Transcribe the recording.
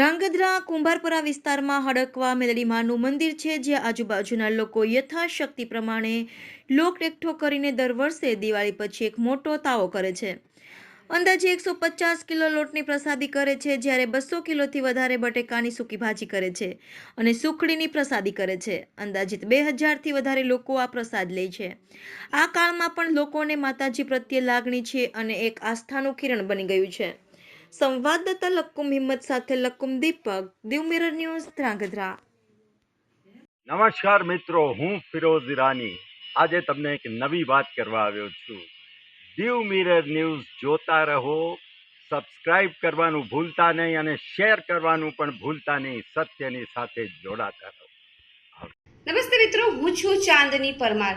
ધ્રાંગધ્રા કુંભારપરા વિસ્તારમાં હડકવા મેલડીમાનું મંદિર છે, જ્યાં આજુબાજુના લોકો યથાશક્તિ પ્રમાણે લોક એકઠો કરીને દર વર્ષે દિવાળી પછી એક મોટો તાવો કરે છે. અંદાજે એકસો પચાસ કિલો લોટની પ્રસાદી કરે છે, જ્યારે બસો કિલોથી વધારે બટેકાની સૂકી ભાજી કરે છે અને સુખડીની પ્રસાદી કરે છે. અંદાજિત બે હજારથી વધારે લોકો આ પ્રસાદ લે છે. આ કાળમાં પણ લોકોને માતાજી પ્રત્યે લાગણી છે અને એક આસ્થાનું કિરણ બની ગયું છે. સંવાદદાતા લક્કુમ હિંમત સાથે લક્કુમ દીપક દીવ મિરર ન્યૂઝ ધ્રાંગધ્રા. નમસ્કાર મિત્રો હું ફિરોઝ ઈરાની. આજે તમને એક નવી વાત કરવા આવ્યો છું. દીવ મિરર ન્યૂઝ જોતા રહો સબસ્ક્રાઇબ કરવાનું ભૂલતા નહીં અને શેર કરવાનું પણ ભૂલતા નહીં સત્યની સાથે જોડાતા રહો. નમસ્તે મિત્રો હું છું ચાંદની પરમાર.